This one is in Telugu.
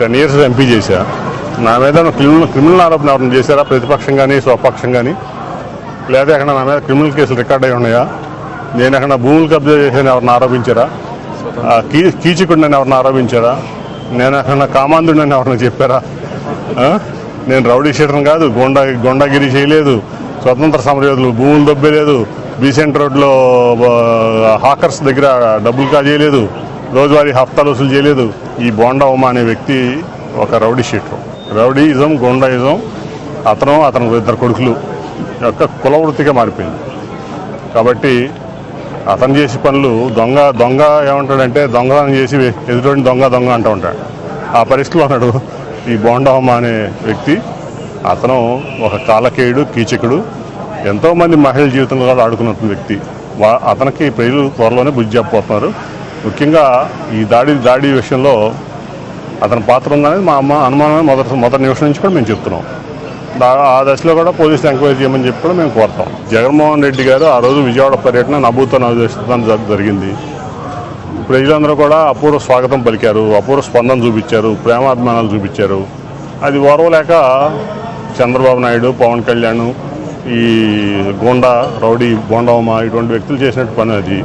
టెన్ ఇయర్స్ ఎంపీ చేశా. నా మీద క్రిమినల్ క్రిమినల్ ఆరోపణ ఎవరైనా చేశారా? ప్రతిపక్షం కానీ స్వపక్షం కానీ లేదా ఎక్కడ నా మీద క్రిమినల్ కేసులు రికార్డ్ అయి ఉన్నాయా? నేను ఎక్కడ భూములు కబ్జా చేశాను ఎవరిని ఆరోపించారా? ఆ, కీ కీచుకుండని ఎవరిని ఆరోపించారా? నేను ఎక్కడ కామాంధుడిని ఎవరిని చెప్పారా? నేను రౌడీ షీటర్ని కాదు గొండా గొండాగిరి చేయలేదు. స్వతంత్ర సమరయోధులు భూములు దొబ్బేలేదు. బీసెంట్ రోడ్లో హాకర్స్ దగ్గర డబ్బులు కాజేయలేదు. రోజువారీ హఫ్తాలు వసూలు చేయలేదు. ఈ బోండా ఉమా అనే వ్యక్తి ఒక రౌడీ షీటర్. రౌడీయిజం గొండాయిజం అతను అతను ఇద్దరు కొడుకులు. యొక్క కులవృత్తిగా మారిపోయింది. కాబట్టి అతను చేసే పనులు దొంగ దొంగ ఏమంటాడంటే దొంగతనం చేసి ఎదుటి దొంగ దొంగ అంటూ ఉంటాడు. ఆ పరిస్థితిలో ఉన్నాడు ఈ బోండవమ్మ అనే వ్యక్తి. అతను ఒక కాలకేయుడు కీచకుడు ఎంతోమంది మహిళల జీవితంలో కూడా ఆడుకున్న వ్యక్తి. వా- అతనికి ప్రజలు త్వరలోనే బుద్ధి చెప్పబోతున్నారు ముఖ్యంగా ఈ దాడి దాడి విషయంలో అతని పాత్ర ఉందనేది మా అమ్మ అనుమానమే మొదటి మొదటి నిమిషం నుంచి కూడా మేము చెప్తున్నాం. దా- ఆ దశలో కూడా పోలీసులు ఎంక్వైరీ చేయమని చెప్పి కూడా మేము కోరుతాం. జగన్మోహన్ రెడ్డి గారు ఆ రోజు విజయవాడ పర్యటన నభూతో నవదర్శనం జరిగింది. ప్రజలందరూ కూడా అపూర్వ స్వాగతం పలికారు. అపూర్వ స్పందన చూపించారు. ప్రేమాభిమానాలు చూపించారు. అది ఓర్వలేక చంద్రబాబు నాయుడు పవన్ కళ్యాణ్ ఈ గోండా రౌడీ బోండవమ్మ ఇటువంటి వ్యక్తులు చేసినట్టు పని అది.